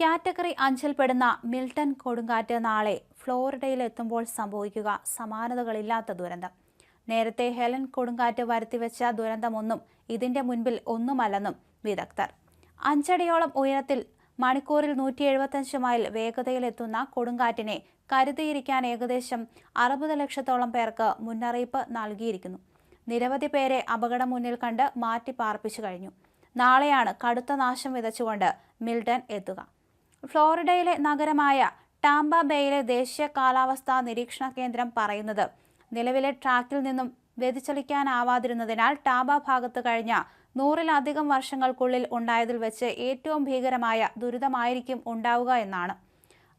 Category അഞ്ചിൽപ്പെടുന്ന Milton കൊടുങ്കാറ്റ് നാളെ ഫ്ലോറിഡയിൽ എത്തുമ്പോൾ സംഭവിക്കുക സമാനതകളില്ലാത്ത ദുരന്തം. നേരത്തെ ഹെലൻ കൊടുങ്കാറ്റ് വരുത്തിവെച്ച ദുരന്തമൊന്നും ഇതിന്റെ മുൻപിൽ ഒന്നുമല്ലെന്നും വിദഗ്ധർ. അഞ്ചടിയോളം ഉയരത്തിൽ മണിക്കൂറിൽ നൂറ്റി എഴുപത്തഞ്ച് മൈൽ വേഗതയിലെത്തുന്ന കൊടുങ്കാറ്റിനെ കരുതിയിരിക്കാൻ ഏകദേശം അറുപത് ലക്ഷത്തോളം പേർക്ക് മുന്നറിയിപ്പ് നൽകിയിരിക്കുന്നു. നിരവധി പേരെ അപകടം മുന്നിൽ കണ്ട് മാറ്റി പാർപ്പിച്ചു കഴിഞ്ഞു. നാളെയാണ് കടുത്ത നാശം വിതച്ചുകൊണ്ട് മിൽട്ടൺ എത്തുക. ഫ്ലോറിഡയിലെ നഗരമായ ടാംബ ബേയിലെ ദേശീയ കാലാവസ്ഥാ നിരീക്ഷണ കേന്ദ്രം പറയുന്നത്. നിലവിലെ ട്രാക്കിൽ നിന്നും വ്യതിചലിക്കാനാവാതിരുന്നതിനാൽ ടാബ ഭാഗത്ത് കഴിഞ്ഞ നൂറിലധികം വർഷങ്ങൾക്കുള്ളിൽ ഉണ്ടായതിൽ വെച്ച് ഏറ്റവും ഭീകരമായ ദുരിതമായിരിക്കും ഉണ്ടാവുക എന്നാണ്.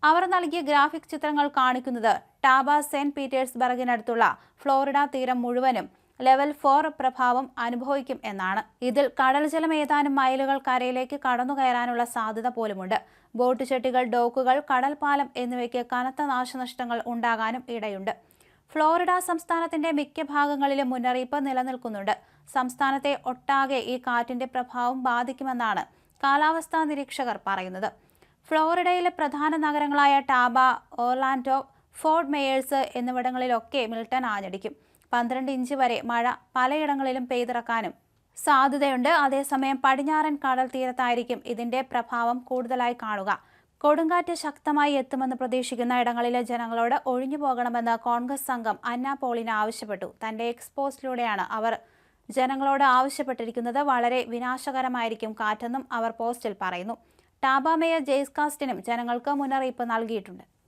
അവർ നൽകിയ ഗ്രാഫിക് ചിത്രങ്ങൾ കാണിക്കുന്നത് ടാബ സെന്റ് പീറ്റേഴ്സ്ബർഗിനടുത്തുള്ള ഫ്ലോറിഡ തീരം മുഴുവനും ലെവൽ ഫോർ പ്രഭാവം അനുഭവിക്കും എന്നാണ്. ഇതിൽ കടൽ ജലം ഏതാനും മൈലുകൾ കരയിലേക്ക് കടന്നു കയറാനുള്ള സാധ്യത പോലുമുണ്ട്. ബോട്ട് ചെട്ടികൾ ഡോക്കുകൾ കടൽപ്പാലം എന്നിവയ്ക്ക് കനത്ത നാശനഷ്ടങ്ങൾ ഉണ്ടാകാനും ഇടയുണ്ട്. ഫ്ലോറിഡ സംസ്ഥാനത്തിന്റെ മിക്ക ഭാഗങ്ങളിലും മുന്നറിയിപ്പ് നിലനിൽക്കുന്നുണ്ട്. സംസ്ഥാനത്തെ ഒട്ടാകെ ഈ കാറ്റിന്റെ പ്രഭാവം ബാധിക്കുമെന്നാണ് കാലാവസ്ഥാ നിരീക്ഷകർ പറയുന്നത്. ഫ്ലോറിഡയിലെ പ്രധാന നഗരങ്ങളായ ടാബ ഓർലാൻഡോ ഫോർട്ട് മേയേഴ്സ് എന്നിവിടങ്ങളിലൊക്കെ മിൽട്ടൺ ആഞ്ഞടിക്കും. പന്ത്രണ്ട് ഇഞ്ച് വരെ മഴ പലയിടങ്ങളിലും പെയ്തിറക്കാനും സാധ്യതയുണ്ട്. അതേസമയം പടിഞ്ഞാറൻ കടൽ തീരത്തായിരിക്കും ഇതിന്റെ പ്രഭാവം കൂടുതലായി കാണുക. കൊടുങ്കാറ്റ് ശക്തമായി എത്തുമെന്ന് പ്രതീക്ഷിക്കുന്ന ഇടങ്ങളിലെ ജനങ്ങളോട് ഒഴിഞ്ഞു പോകണമെന്ന് കോൺഗ്രസ് സംഘം അന്ന പോളിന് ആവശ്യപ്പെട്ടു. തന്റെ എക്സ്പോസ്റ്റിലൂടെയാണ് അവർ ജനങ്ങളോട് ആവശ്യപ്പെട്ടിരിക്കുന്നത്. വളരെ വിനാശകരമായിരിക്കും കാറ്റെന്നും അവർ പോസ്റ്റിൽ പറയുന്നു. ടാബാമേയർ ജെയ്സ്കാസ്റ്റിനും ജെയ്സ് കാസ്റ്റിനും ജനങ്ങൾക്ക് മുന്നറിയിപ്പ് നൽകിയിട്ടുണ്ട്.